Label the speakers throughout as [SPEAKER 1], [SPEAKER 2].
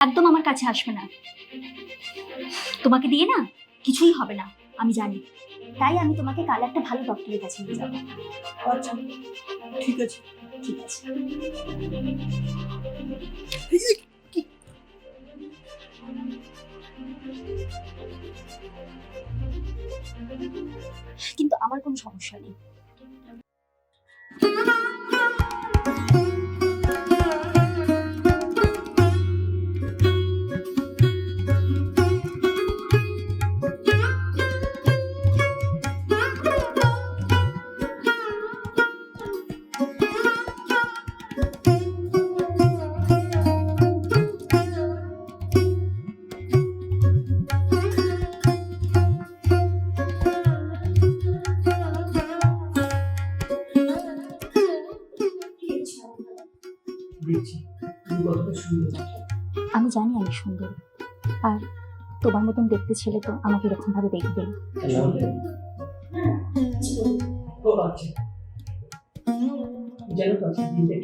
[SPEAKER 1] একদম আমার কাছে আসবে না। তোমাকে দিয়ে না কিছুই হবে না আমি জানি। তাই আমি তোমাকে কাল একটা ভালো ডক্টরের কাছে নিয়ে যাব।
[SPEAKER 2] আচ্ছা ঠিক আছে।
[SPEAKER 1] ঠিক আছে। কিন্তু আমার কোনো সমস্যা নেই।
[SPEAKER 2] দেখছি তুমি কতটা সুন্দর
[SPEAKER 1] আমি জানি আমি সুন্দর। আর তোমার মতন দেখতে ছেলে তো আমাকে এরকম ভাবে দেখবে
[SPEAKER 2] জানো। তো দিনটা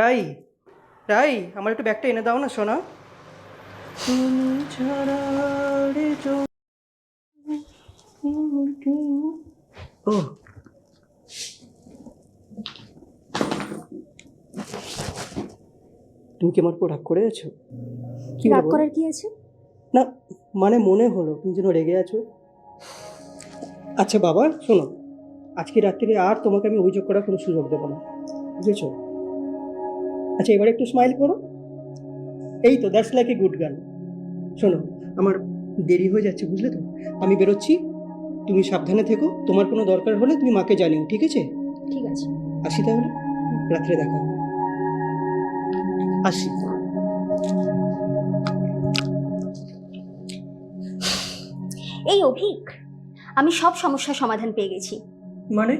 [SPEAKER 2] রাই রাই আমার একটু ব্যাগটা এনে দাও না সোনা। তুমি ছাড়া রে ও। তুমি কি আমার উপর রাগ করে আছো? কি
[SPEAKER 1] রাগ করার কি আছে?
[SPEAKER 2] না মানে মনে হলো তুমি যেন রেগে আছো। আচ্ছা বাবা শোনো। আজকে রাত্রিরে আর তোমাকে আমি অভিযোগ করার কোনো সুযোগ দেবো না। বুঝেছ? আচ্ছা এবার একটু স্মাইল করো। এই তো that's like a good girl শোনো আমার দেরি হয়ে যাচ্ছে বুঝলে তো? আমি বেরোচ্ছি তুমি সাবধানে থেকো তোমার কোনো দরকার হলে তুমি মাকে জানিও ঠিক আছে?
[SPEAKER 1] ঠিক আছে।
[SPEAKER 2] আসি তাহলে? রাত্রে দেখা আসি।
[SPEAKER 1] এই অভিক আমি সব সমস্যার সমাধান পেয়ে গেছি।
[SPEAKER 2] মানে?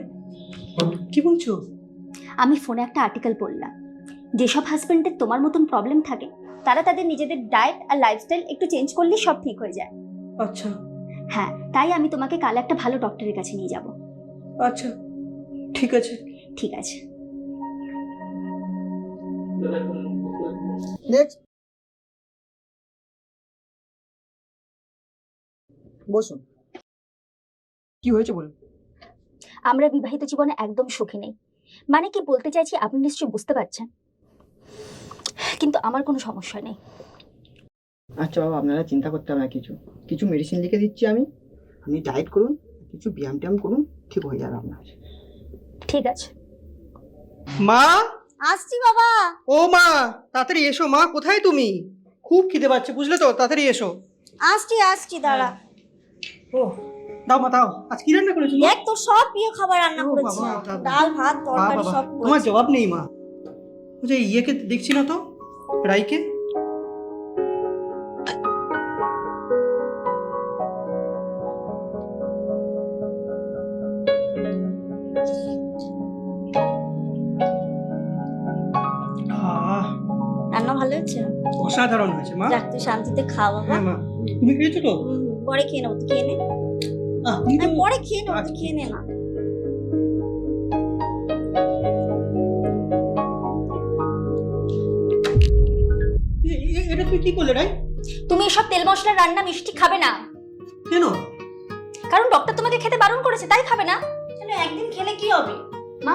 [SPEAKER 2] কি বলছো?
[SPEAKER 1] আমি ফোনে একটা আর্টিকেল পড়লাম। যেসব হাজবেন্ডের তোমার মতন প্রবলেম থাকে তারা তাদের নিজেদের ডায়েট আর লাইফস্টাইল একটু চেঞ্জ করলেই সব ঠিক হয়ে যায়।
[SPEAKER 2] আচ্ছা।
[SPEAKER 1] হ্যাঁ তাই আমি তোমাকে কাল একটা ভালো ডক্টরের কাছে নিয়ে যাব।
[SPEAKER 2] আচ্ছা ঠিক আছে।
[SPEAKER 1] ঠিক আছে।
[SPEAKER 3] নেক্সট বসুন। কি হয়েছে বলুন?
[SPEAKER 1] আমরা বিবাহিত জীবনে একদম সুখী নেই। মানে কি বলতে চাইছি আপনি নিশ্চয়ই বুঝতে পারছেন। কিন্তু আমার কোনো সমস্যা নেই।
[SPEAKER 3] আচ্ছা বাবা আপনারা চিন্তা করতে হবে না কিছু কিছু মেডিসিন লিখে দিচ্ছি আমি। আপনি ডায়েট করুন কিছু ব্যায়াম ট্যায়াম করুন ঠিক হয়ে যাবে আপনার।
[SPEAKER 1] ঠিক আছে।
[SPEAKER 2] মা!
[SPEAKER 4] আসছি বাবা।
[SPEAKER 2] ও মা তাড়াতাড়ি এসো মা কোথায় তুমি? খুব খিদে পাচ্ছে বুঝলে তো? তাড়াতাড়ি এসো।
[SPEAKER 4] আসছি আসছি দাঁড়া।
[SPEAKER 2] ও দাও মা দাও। আজ কি রান্না করেছ?
[SPEAKER 4] দেখ তোর সব প্রিয় খাবার রান্না করেছি। ডাল ভাত তরকারি সব
[SPEAKER 2] তোমার জবাব নেই মা। বুঝে ইয়েকে দেখছি না তো? রাইকে
[SPEAKER 4] ভালো
[SPEAKER 2] অসাধারণ
[SPEAKER 4] তুই শান্তিতে পরে খেয়ে নেব খেয়ে নে। পরে খেয়ে নেব খেয়ে নে না।
[SPEAKER 2] তুই কি করলে রাই
[SPEAKER 1] তুমি এসব তেল মশলা রান্না মিষ্টি খাবে না।
[SPEAKER 2] কেন?
[SPEAKER 1] কারণ ডক্টর তোমাকে খেতে বারণ করেছে তাই খাবে না।
[SPEAKER 4] কেন একদিন খেলে কি হবে?
[SPEAKER 1] মা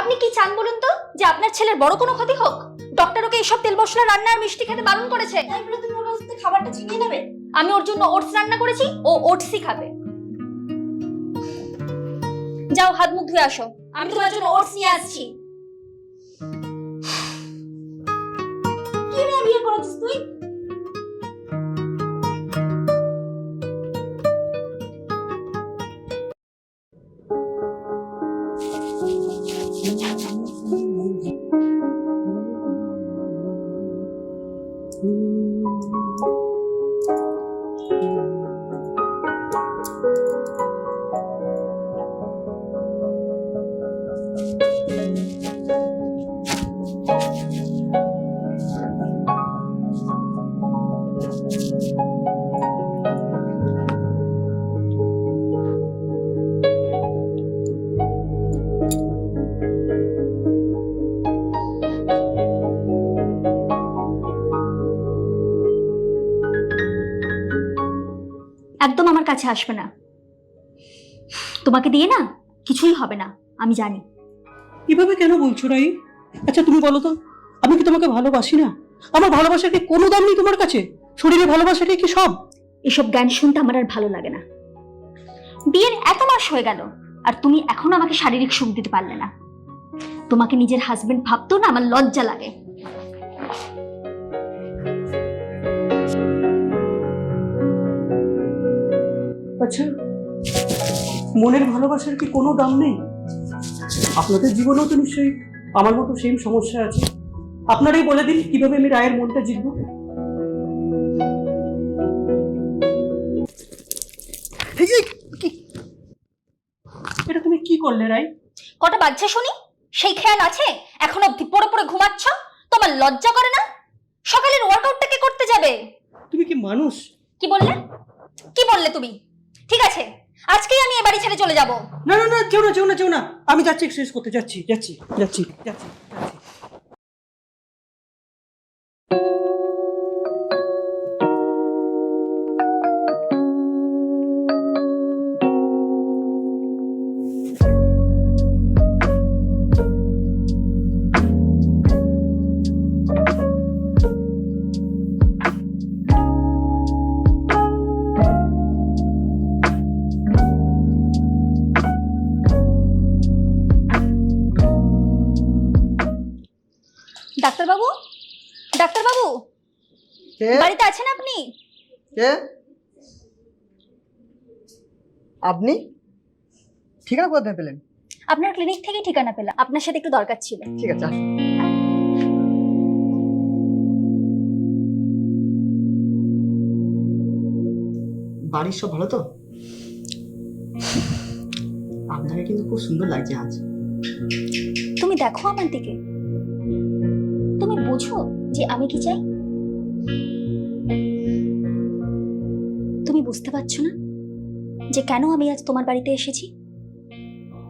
[SPEAKER 1] আপনি কি চান বলুন তো যে আপনার ছেলের বড় কোনো ক্ষতি হোক? ডক্টর ওকে এইসব তেল মশলা রান্না আর মিষ্টি খেতে বারণ করেছে।
[SPEAKER 4] তাই বলে তুমি ওর কাছ থেকে খাবারটা ছিনিয়ে নেবে?
[SPEAKER 1] আমি ওর জন্য ওটস রান্না করেছি ও ওটসই খাবে। যাও হাত মুখ ধুয়ে আসো। আমি তোমার জন্য ওটস নিয়ে আসছি।
[SPEAKER 4] বিয়ে
[SPEAKER 1] একদম আমার কাছে আসবে না। তোমাকে দিয়ে না কিছুই হবে না আমি জানি।
[SPEAKER 2] এভাবে কেন বলছো রাই? আচ্ছা তুমি বলো তো আমি কি তোমাকে ভালোবাসি না? আমার ভালোবাসার কি কোনো দাম নেই তোমার কাছে? শরীরে ভালোবাসাটাই কি সব?
[SPEAKER 1] এসব জ্ঞান শুনতে আমার আর ভালো লাগে না। বিয়ের এত মাস হয়ে গেল আর তুমি এখনও আমাকে শারীরিক সুখ দিতে পারলে না। তোমাকে নিজের হাজবেন্ড ভাবতো না আমার লজ্জা লাগে।
[SPEAKER 2] আচ্ছা মনের ভালোবাসার কি কোনো দাম নেই? আপনাদের জীবনেও তো নিশ্চয়ই আমার মতো সেম সমস্যা আছে। আপনারাই বলে দিন কীভাবে আমি রায়ের মনটা জিতবো। এটা তুমি কি করলে রাই
[SPEAKER 1] কটা বাজছে শুনি? সেই খেয়াল আছে? এখন অব্দি পড়ে পড়ে ঘুমাচ্ছ? তোমার লজ্জা করে না? সকালের ওয়ার্কআউটটা কে করতে যাবে?
[SPEAKER 2] তুমি কি মানুষ?
[SPEAKER 1] কি বললে? কি বললে তুমি? ঠিক আছে, আজকেই আমি এ বাড়ি ছেড়ে চলে যাব।
[SPEAKER 2] না না না যেও না যেও না যেও না। আমি যাচ্ছি এক্সারসাইজ করতে যাচ্ছি যাচ্ছি যাচ্ছি যাচ্ছি যাচ্ছি।
[SPEAKER 3] কে?
[SPEAKER 1] বাড়িতে আছেন আপনি?
[SPEAKER 3] কে? আপনি? ঠিকানা কোথায় পেলেন?
[SPEAKER 1] আপনার ক্লিনিক থেকে ঠিকানা পেলাম। আপনার সাথে একটু দরকার ছিল।
[SPEAKER 3] ঠিক আছে বাড়ির সব ভালো তো? আপনাকে কিন্তু খুব সুন্দর লাগছে আজ।
[SPEAKER 1] তুমি দেখো আমার দিকে। বোঝো যে আমি কি চাই? তুমি বুঝতে পারছ না যে কেন আমি আজ তোমার বাড়িতে এসেছি?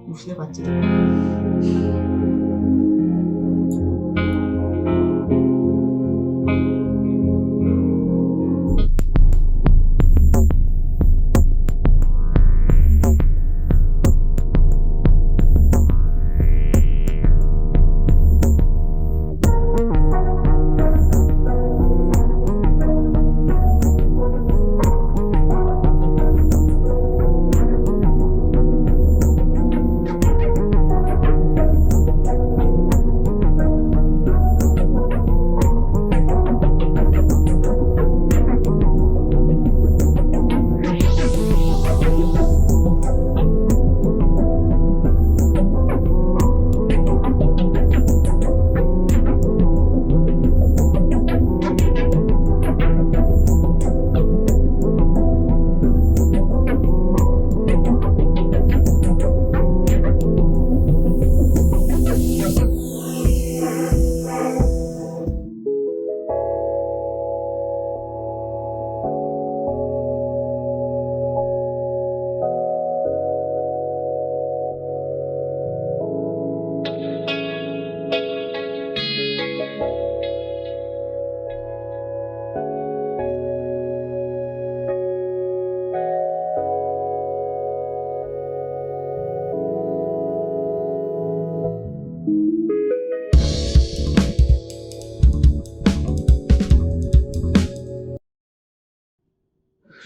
[SPEAKER 3] বুঝতে পারছি।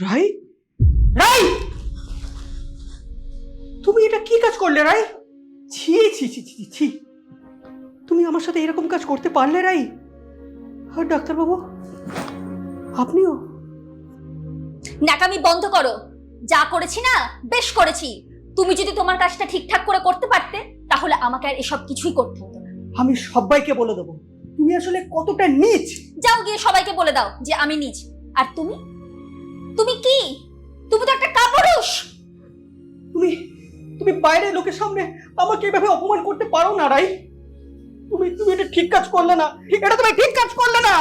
[SPEAKER 2] রাই? রাই! তুমি এটা কি কাজ করলে রাই? ছি ছি ছি ছি ছি। তুমি আমার সাথে এরকম কাজ করতে পারলে রাই? আর ডাক্তারবাবু আপনিও?
[SPEAKER 1] নাকামি বন্ধ করো। যা করেছি না বেশ করেছি। তুমি যদি তোমার কাজটা ঠিকঠাক করে করতে পারতে তাহলে আমাকে আর এসব কিছুই করতে হতো না।
[SPEAKER 2] আমি সবাইকে বলে দেবো। তুমি আসলে কতটা নিচ?
[SPEAKER 1] যাও গিয়ে সবাইকে বলে দাও যে আমি নিজ আর তুমি? তুমি কি? তুমি তো একটা কাপুরুষ!
[SPEAKER 2] তুমি তুমি বাইরে লোকের সামনে আমাকে এভাবে অপমান করতে পারো না, রাই। তুমি তুমি এটা ঠিক কাজ করলে না। এটা তুমি ঠিক কাজ করলে না!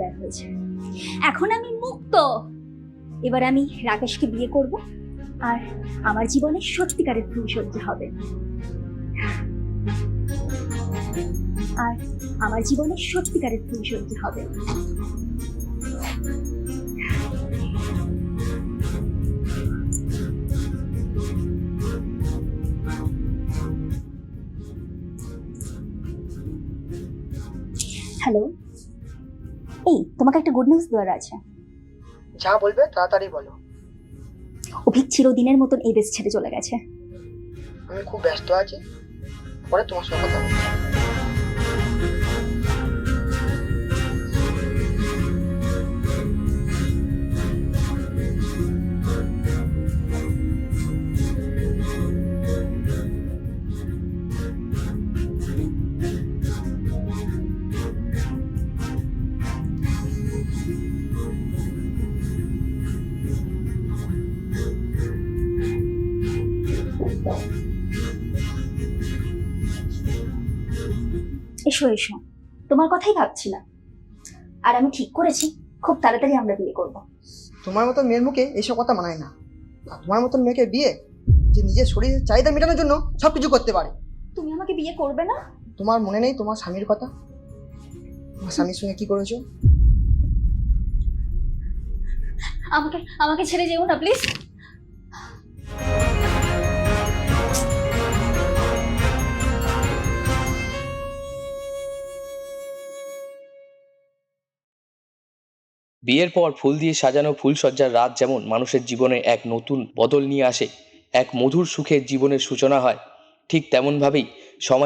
[SPEAKER 1] বিদায় হয়েছে। এখন আমি মুক্ত। এবার আমি রাকেশকে বিয়ে করব আর আমার জীবনে সত্যিকারের সজ্জা হবে। আর আমার জীবনে সত্যিকারের সজ্জা হবে। হ্যালো? এই তোমাকে একটা গুড নিউজ দেওয়ার আছে।
[SPEAKER 3] যা বলবে তাড়াতাড়ি বলো।
[SPEAKER 1] অভিক চিরদিনের মতন এই দেশ ছেড়ে চলে গেছে।
[SPEAKER 3] আমি খুব ব্যস্ত আছি পরে তোমার সঙ্গে কথা বলব
[SPEAKER 1] এসো এসো। তোমার কথাই ভাবছিলাম। আর আমি ঠিক করেছি খুব তাড়াতাড়ি আমরা বিয়ে করব।
[SPEAKER 3] তোমার মতো মেয়ের মুখে এইসব কথা মানায় না। তোমার মতন মেয়েকে বিয়ে যে নিজের শরীরের চাহিদা মেটানোর জন্য সব কিছু করতে পারে।
[SPEAKER 1] তুমি আমাকে বিয়ে করবে না?
[SPEAKER 3] তোমার মনে নেই তোমার স্বামীর কথা? তোমার স্বামীর সঙ্গে কি করেছ?
[SPEAKER 1] আমাকে আমাকে ছেড়ে যেও না প্লিজ।
[SPEAKER 5] বিয়ের পর ফুল দিয়ে সাজানো ফুলসজ্জার রাত যেমন মানুষের জীবনে এক নতুন বদল নিয়ে আসে, এক মধুর সুখের জীবনের সূচনা হয়, ঠিক তেমনভাবেই সময়